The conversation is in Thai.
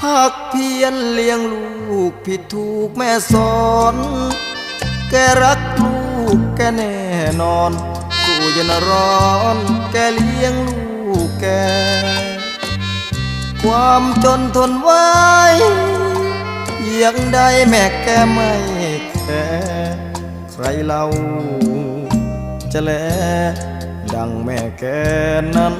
ภาคเพียรเลี้ยงลูกผิดถูกแม่สอน แกรักลูกแกแน่นอนสู้เย็นร้อน แกเลี้ยงลูกแก ความจนทนไว้ยังได้แม่แกไม่แคร์ใครเล่าจะแลดังแม่แกนั้น